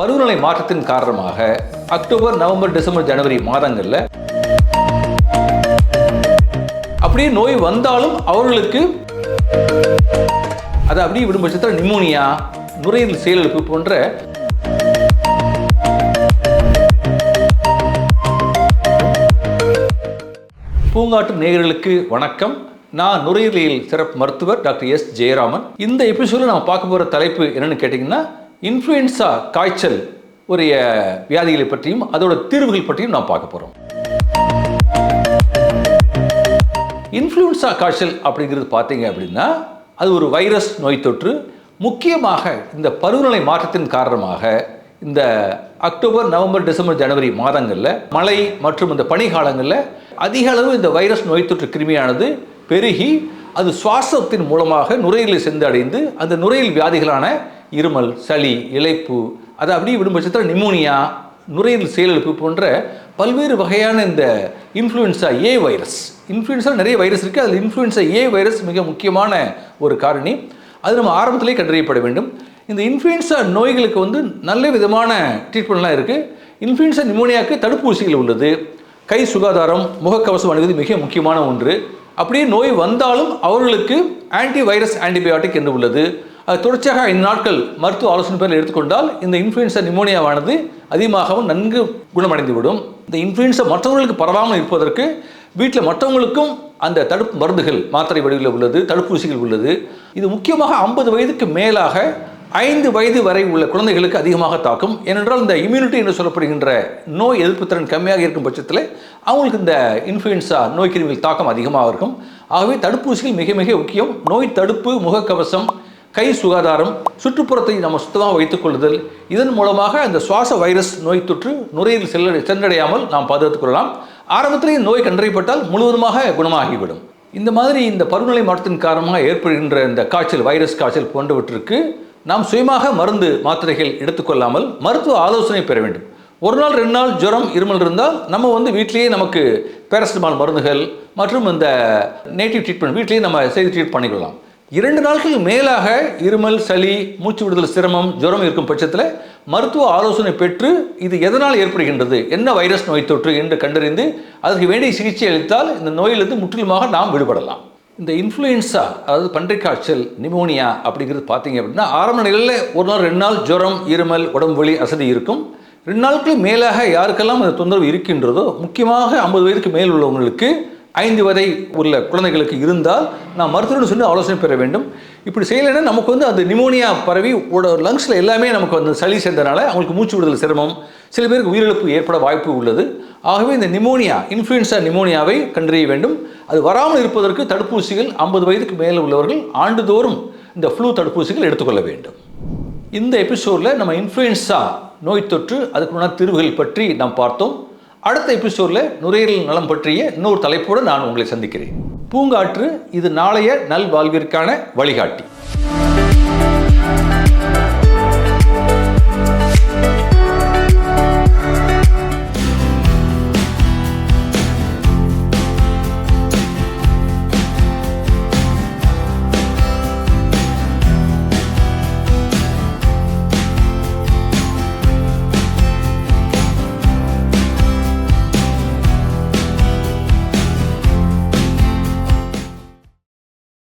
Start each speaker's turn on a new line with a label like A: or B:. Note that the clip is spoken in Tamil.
A: பருவநிலை மாற்றத்தின் காரணமாக அக்டோபர் நவம்பர் டிசம்பர் ஜனவரி மாதங்களில் அப்படியே நோய் வந்தாலும் அவர்களுக்கு அதை அப்படியே விடும் பட்சத்தில் நிமோனியா நுரையீரல் செயலிழப்பு போன்ற பூங்காட்டு நேயர்களுக்கு வணக்கம். நான் நுரையீரலியல் சிறப்பு மருத்துவர் டாக்டர் எஸ். ஜெயராமன். இந்த எபிசோடில் நம்ம பார்க்க போகிற தலைப்பு என்னென்னு கேட்டிங்கன்னா இன்ஃப்ளூயன்ஸா காய்ச்சல் உரிய வியாதிகளை பற்றியும் அதோட தீர்வுகள் பற்றியும் நாம் பார்க்க போகிறோம் இன்ஃப்ளூயன்ஸா காய்ச்சல் அப்படிங்கிறது பார்த்தீங்க அப்படின்னா அது ஒரு வைரஸ் நோய் தொற்று. முக்கியமாக இந்த பருவநிலை மாற்றத்தின் காரணமாக இந்த அக்டோபர் நவம்பர் டிசம்பர் ஜனவரி மாதங்களில் மழை மற்றும் இந்த பனிகாலங்களில் அதிக அளவு இந்த வைரஸ் நோய் தொற்று கிருமியானது பெருகி அது சுவாசத்தின் மூலமாக நுரையீரலை சென்றடைந்து அந்த நுரையீரல் வியாதிகளான இருமல் சளி இழைப்பு அதை அப்படியே விடும் பட்சத்தில் நிமோனியா நுரையீரல் செயலிழப்பு போன்ற பல்வேறு வகையான இந்த இன்ஃப்ளூயன்ஸா ஏ வைரஸ் இன்ஃப்ளூயன்ஸாக நிறைய வைரஸ் இருக்குது அதில் இன்ஃப்ளூயன்ஸா ஏ வைரஸ் மிக முக்கியமான ஒரு காரணி. அது நம்ம ஆரம்பத்திலே கண்டறியப்பட வேண்டும். இந்த இன்ஃப்ளூயன்ஸா நோய்களுக்கு வந்து நல்ல விதமான ட்ரீட்மெண்ட்லாம் இருக்குது இன்ஃப்ளூயன்ஸா நிமோனியாவுக்கு தடுப்பூசிகள் உள்ளது. கை சுகாதாரம் முகக்கவசம் அணிவது மிக முக்கியமான ஒன்று. அப்படியே நோய் வந்தாலும் அவர்களுக்கு ஆன்டி வைரஸ் ஆன்டிபயோட்டிக் என்று உள்ளது. அது தொடர்ச்சியாக ஐந்து நாட்கள் மருத்துவ ஆலோசனை பேரில் எடுத்துக்கொண்டால் இந்த இன்ஃப்ளூயன்சா நிமோனியாவானது அதிகமாகவும் நன்கு குணமடைந்து விடும் இந்த இன்ஃப்ளூயன்ஸா மற்றவர்களுக்கு பரவாமல் இருப்பதற்கு வீட்டில் மற்றவங்களுக்கும் அந்த தடுப்பு மருந்துகள் மாத்திரை வடிவில் உள்ளது தடுப்பூசிகள் உள்ளது. இது முக்கியமாக ஐம்பது வயதுக்கு மேலாக ஐந்து வயது வரை உள்ள குழந்தைகளுக்கு அதிகமாக தாக்கும். ஏனென்றால் இந்த இம்யூனிட்டி என்று சொல்லப்படுகின்ற நோய் எதிர்ப்பு திறன் கம்மியாக இருக்கும் பட்சத்தில் அவங்களுக்கு இந்த இன்ஃப்ளூயன்ஸா நோய் கிருமிகள் தாக்கம் அதிகமாக இருக்கும். ஆகவே தடுப்பூசிகள் மிக மிக முக்கியம். நோய் தடுப்பு முகக்கவசம் கை சுகாதாரம் சுற்றுப்புறத்தை நம்ம சுத்தமாக வைத்துக் கொள்ளுதல். இதன் மூலமாக அந்த சுவாச வைரஸ் நோய் தொற்று நுரையில் செல்ல சென்றடையாமல் நாம் பாதுகாத்துக் கொள்ளலாம். ஆரம்பத்திலேயே நோய் கண்டறியப்பட்டால் முழுவதுமாக குணமாகிவிடும். இந்த மாதிரி இந்த பருவநிலை மாற்றத்தின் காரணமாக ஏற்படுகின்ற இந்த காய்ச்சல் வைரஸ் காய்ச்சல் போன்றவற்றிற்கு நாம் சுயமாக மருந்து மாத்திரைகள் எடுத்துக்கொள்ளாமல் மருத்துவ ஆலோசனை பெற வேண்டும். ஒரு நாள் ரெண்டு நாள் ஜுரம் இருமல் இருந்தால் நம்ம வந்து வீட்டிலேயே நமக்கு பேரசிட்டமால் மருந்துகள் மற்றும் இந்த நேட்டிவ் ட்ரீட்மெண்ட் வீட்டிலேயே நம்ம செய்து ட்ரீட் பண்ணிக்கொள்ளலாம். இரண்டு நாட்கள் மேலாக இருமல் சளி மூச்சு விடுதல் சிரமம் ஜுரம் இருக்கும் பட்சத்தில் மருத்துவ ஆலோசனை பெற்று இது எதனால் ஏற்படுகின்றது என்ன வைரஸ் நோய் தொற்று என்று கண்டறிந்து அதற்கு வேண்டிய சிகிச்சை அளித்தால் இந்த நோயிலிருந்து முற்றிலுமாக நாம் விடுபடலாம். இந்த இன்ஃப்ளூயன்ஸா அதாவது பன்றிக் காய்ச்சல் நிமோனியா அப்படிங்கிறது பார்த்தீங்க அப்படின்னா ஆரம்ப நிலையில் ஒரு நாள் ரெண்டு நாள் ஜுரம் இருமல் உடம்பு வலி அசதி இருக்கும். ரெண்டு நாட்களுக்கு மேலாக யாருக்கெல்லாம் இந்த தொந்தரவு இருக்கின்றதோ முக்கியமாக ஐம்பது வயதுக்கு மேல் உள்ளவங்களுக்கு ஐந்து வரை உள்ள குழந்தைகளுக்கு இருந்தால் நான் மருத்துவர்னு சொல்லி ஆலோசனை பெற வேண்டும். இப்படி செய்யலைன்னா நமக்கு வந்து அந்த நிமோனியா பரவி லங்ஸில் எல்லாமே நமக்கு வந்து சளி சேர்ந்தனால அவங்களுக்கு மூச்சு விடுதல் சிரமம் சில பேருக்கு உயிரிழப்பு ஏற்பட வாய்ப்பு உள்ளது. ஆகவே இந்த நிமோனியா இன்ஃப்ளூயன்ஸா நிமோனியாவை கண்டறிய வேண்டும். அது வராமல் இருப்பதற்கு தடுப்பூசிகள் ஐம்பது வயதுக்கு மேலே உள்ளவர்கள் ஆண்டுதோறும் இந்த ஃப்ளூ தடுப்பூசிகள் எடுத்துக்கொள்ள வேண்டும். இந்த எபிசோடில் நம்ம இன்ஃப்ளூயன்ஸா நோய் தொற்று அதுக்குண்டான தீர்வுகள் பற்றி நாம் பார்த்தோம். அடுத்த எபிசோடில் நுரையீரல் நலம் பற்றிய இன்னொரு தலைப்போடு நான் உங்களை சந்திக்கிறேன். பூங்காற்று இது நாளைய நல்வாழ்விற்கான வழிகாட்டி.